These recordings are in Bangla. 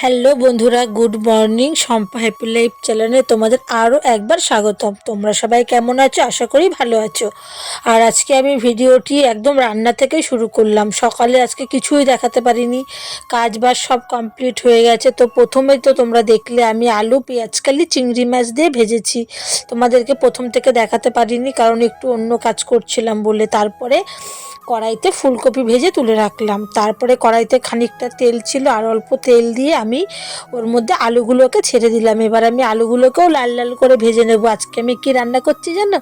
হ্যালো বন্ধুরা, good morning Sampa happy life চ্যানেলে তোমাদের আরও একবার স্বাগতম। তোমরা সবাই কেমন আছো? আশা করি ভালো আছো। আর আজকে আমি ভিডিওটি একদম রান্না থেকেই শুরু করলাম। সকালে আজকে কিছুই দেখাতে পারিনি। কাজ বাজ সব কমপ্লিট হয়ে গেছে। তো প্রথমেই তো তোমরা দেখলে, আমি আলু পেঁয়াজকালি চিংড়ি মাছ দিয়ে ভেজেছি। তোমাদেরকে প্রথম থেকে দেখাতে পারিনি, কারণ একটু অন্য কাজ করছিলাম বলে। তারপরে কড়াইতে ফুলকপি ভেজে তুলে রাখলাম। তারপরে কড়াইতে খানিকটা তেল ছিল, আর অল্প তেল দিয়ে আমি ওর মধ্যে আলুগুলোকে ছেড়ে দিলাম। এবার আমি আলুগুলোকেও লাল লাল করে ভেজে নেব। আজকে আমি কি রান্না করছি জানো?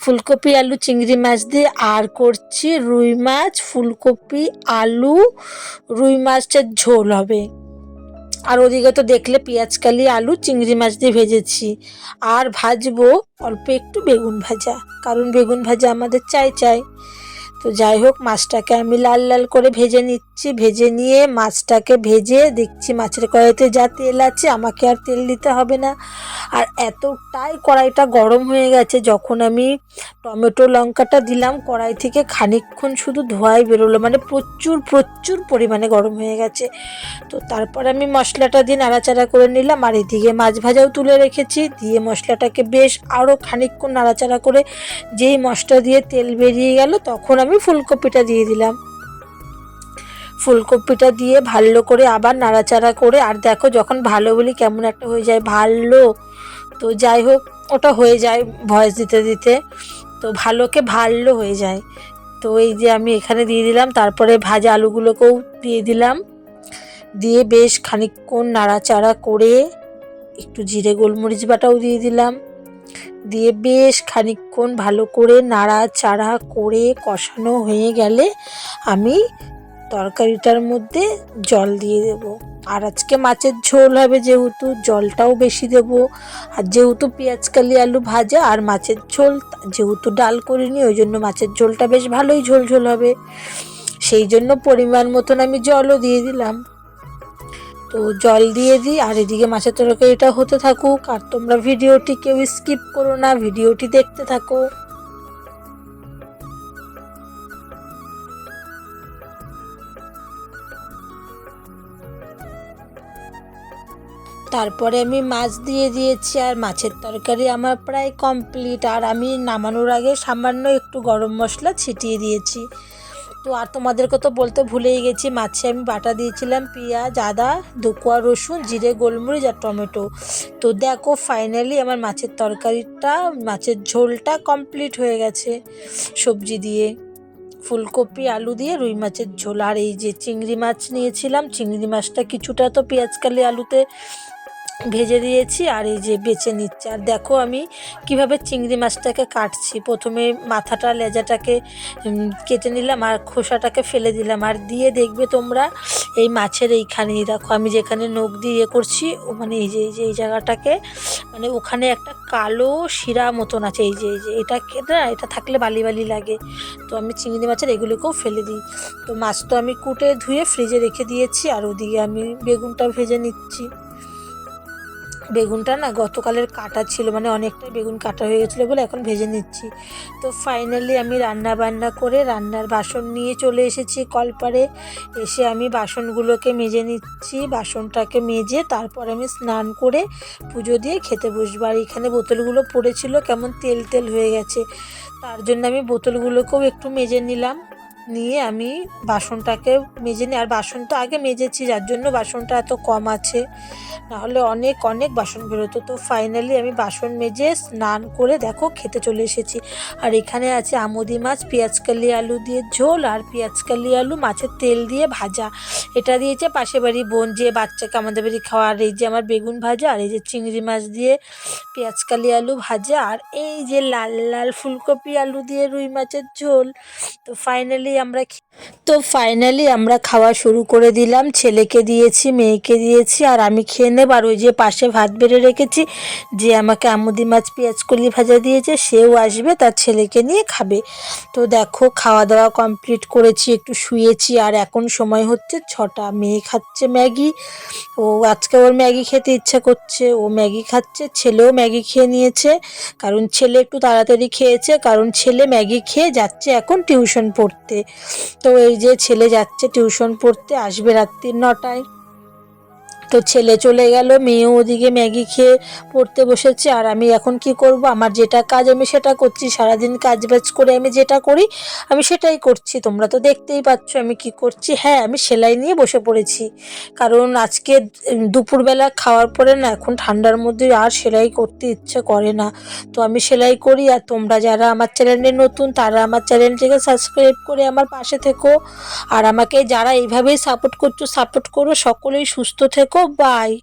ফুলকপি, আলু, চিংড়ি মাছ দিয়ে আর করছি রুই মাছ, ফুলকপি, আলু, রুই মাছের ঝোল হবে। আর ওদিকে তো দেখলে পেঁয়াজকালি আলু, চিংড়ি মাছ দিয়ে ভেজেছি। আর ভাজবো অল্প একটু বেগুন ভাজা। কারণ বেগুন ভাজা আমাদের চাই চাই। তো যাই হোক, মাছটাকে আমি লাল লাল করে ভেজে নিচ্ছি। ভেজে নিয়ে মাছটাকে ভেজে দেখছি মাছের কড়াইতে যা তেল আছে, আমাকে আর তেল দিতে হবে না। আর এতটাই কড়াইটা গরম হয়ে গেছে, যখন আমি টমেটো লঙ্কাটা দিলাম, কড়াই থেকে খানিকক্ষণ শুধু ধোয়াই বেরোলো। মানে প্রচুর প্রচুর পরিমাণে গরম হয়ে গেছে। তো তারপর আমি মশলাটা দিয়ে নাড়াচাড়া করে নিলাম। আর এদিকে মাছ ভাজাও তুলে রেখেছি। দিয়ে মশলাটাকে বেশ আরও খানিকক্ষণ নাড়াচাড়া করে যেই মশলা দিয়ে তেল বেরিয়ে গেল, তখন আমি ফুলকপিটা দিয়ে দিলাম। ফুলকপিটা দিয়ে ভালো করে আবার নাড়াচাড়া করে, আর দেখো যখন ভালো বলি কেমন একটা হয়ে যায়, ভালো। তো যাই হোক, ওটা হয়ে যায় ভয়েস দিতে দিতে। তো ভালোকে ভালো হয়ে যায়। তো এই যে আমি এখানে দিয়ে দিলাম, তারপরে ভাজা আলুগুলোকেও দিয়ে দিলাম। দিয়ে বেশ খানিকক্ষণ নাড়াচাড়া করে একটু জিরে গোলমরিচ বাটাও দিয়ে দিলাম। দিয়ে বেশ খানিকক্ষণ ভালো করে নাড়াচাড়া করে কষানো হয়ে গেলে আমি তরকারিটার মধ্যে জল দিয়ে দেব। আর আজকে মাছের ঝোল হবে যেহেতু জলটাও বেশি দেব। আর যেহেতু পেঁয়াজকালি আলু ভাজা আর মাছের ঝোল, যেহেতু ডাল করিনি, ওই জন্য মাছের ঝোলটা বেশ ভালোই ঝোল ঝোল হবে। সেই জন্য পরিমাণ মতন আমি জলও দিয়ে দিলাম। তো জল দিয়ে দিই, আর এদিকে মাছের তরকারিটা হতে থাকুক, আর তোমরা ভিডিওটি কেউ স্কিপ করো না, ভিডিওটি দেখতে থাকো। তারপরে আমি মাছ দিয়ে দিয়েছি, আর মাছের তরকারি আমার প্রায় কমপ্লিট আর আমি নামানোর আগে সামান্য একটু গরম মশলা ছিটিয়ে দিয়েছি। তো আর তোমাদেরকে তো বলতে ভুলেই গেছি, মাছে আমি বাটা দিয়েছিলাম, পেঁয়াজ, আদা দুকুয়া রসুন, জিরে, গোলমরিচ আর টমেটো। তো দেখো ফাইনালি আমার মাছের তরকারিটা, মাছের ঝোলটা কমপ্লিট হয়ে গেছে সবজি দিয়ে। ফুলকপি, আলু দিয়ে রুই মাছের ঝোল। আর এই যে চিংড়ি মাছ নিয়েছিলাম, চিংড়ি মাছটা কিছুটা তো পেঁয়াজকালি আলুতে ভেজে দিয়েছি আর এই যে বেছে নিচ্ছে। আর দেখো আমি কীভাবে চিংড়ি মাছটাকে কাটছি। প্রথমে মাথাটা, লেজাটাকে কেটে নিলাম আর খোসাটাকে ফেলে দিলাম। আর দিয়ে দেখবে তোমরা এই মাছের এইখানেই দেখো, আমি যেখানে নখ দিয়ে ইয়ে করছি মানে এই যে এই যে, এই জায়গাটাকে মানে ওখানে একটা কালো শিরা মতন আছে। এই যে এই যে, এটা না, এটা থাকলে বালি বালি লাগে। তো আমি চিংড়ি মাছের এগুলোকেও ফেলে দিই। তো মাছ তো আমি কুটে ধুয়ে ফ্রিজে রেখে দিয়েছি আর ওদিকে আমি বেগুনটা ভেজে নিচ্ছি। বেগুনটা না গতকালের কাটা ছিল মানে অনেকটাই বেগুন কাটা হয়ে গেছিল বলে এখন ভেজে নিচ্ছি। তো ফাইনালি আমি রান্না বান্না করে রান্নার বাসন নিয়ে চলে এসেছি কলপারে। এসে আমি বাসনগুলোকে মেজে নিচ্ছি, বাসনটাকে মেজে তারপর আমি স্নান করে পুজো দিয়ে খেতে বসবো। আর এখানে বোতলগুলো পড়েছিল, কেমন তেল তেল হয়ে গেছে। তার জন্য আমি বোতলগুলোকেও একটু মেজে নিলাম। নিয়ে আমি বাসনটাকে মেজে নিই আর বাসন তো আগে মেজেছি, যার জন্য বাসনটা এত কম আছে। নাহলে অনেক অনেক বাসন বেরোতো। তো ফাইনালি আমি বাসন মেজে স্নান করে দেখো খেতে চলে এসেছি। আর এখানে আছে আমুদি মাছ পেঁয়াজকালি আলু দিয়ে ঝোল, আর পেঁয়াজকালি আলু মাছের তেল দিয়ে ভাজা। এটা দিয়েছে পাশে বাড়ি বোন যে বাচ্চাকে আমাদের বাড়ি খাওয়া আর এই যে আমার বেগুন ভাজা, আর এই যে চিংড়ি মাছ দিয়ে পেঁয়াজকালি আলু ভাজা, আর এই যে লাল লাল ফুলকপি আলু দিয়ে রুই মাছের ঝোল। তো ফাইনালি আমরা তো ফাইনালি আমরা খাওয়া শুরু করে দিলাম। ছেলেকে দিয়েছি, মেয়েকে দিয়েছি, আর আমি খেয়ে নেব। আর ওই যে পাশে ভাত বেড়ে রেখেছি, যে আমাকে আমুদি মাছ, পেঁয়াজ কলি ভাজা দিয়েছে, সেও আসবে, তার ছেলেকে নিয়ে খাবে। তো দেখো, খাওয়া দাওয়া কমপ্লিট করেছি, একটু শুয়েছি, আর এখন সময় হচ্ছে ছটা। মেয়ে খাচ্ছে ম্যাগি। ও আজকে ওর ম্যাগি খেতে ইচ্ছা করছে, ও ম্যাগি খাচ্ছে, ছেলেও ম্যাগি খেয়ে নিয়েছে। কারণ ছেলে একটু তাড়াতাড়ি খেয়েছে, কারণ ছেলে ম্যাগি খেয়ে যাচ্ছে এখন টিউশন পড়তে। তো এই যে ছেলে যাচ্ছে টিউশন পড়তে আসবে রাত্রির নটায়। তো ছেলে চলে গেল, মেয়েও ওদিকে ম্যাগি খেয়ে পড়তে বসেছে। আর আমি এখন কি করব? আমার যেটা কাজ আমি সেটা করছি। সারাদিন কাজ বাজ করে আমি যেটা করি, আমি সেটাই করছি। তোমরা তো দেখতেই পাচ্ছ আমি কি করছি। হ্যাঁ আমি সেলাই নিয়ে বসে পড়েছি। কারণ আজকে দুপুরবেলা খাওয়ার পরে না এখন ঠান্ডার মধ্যে আর সেলাই করতে ইচ্ছে করে না। তো আমি সেলাই করি। আর তোমরা যারা আমার চ্যানেলে নতুন, তারা আমার চ্যানেলটিকে সাবস্ক্রাইব করে আমার পাশে থেকো। আর আমাকে যারা এইভাবেই সাপোর্ট করছ, সাপোর্ট করো। সকলেই সুস্থ থেকো। goodbye.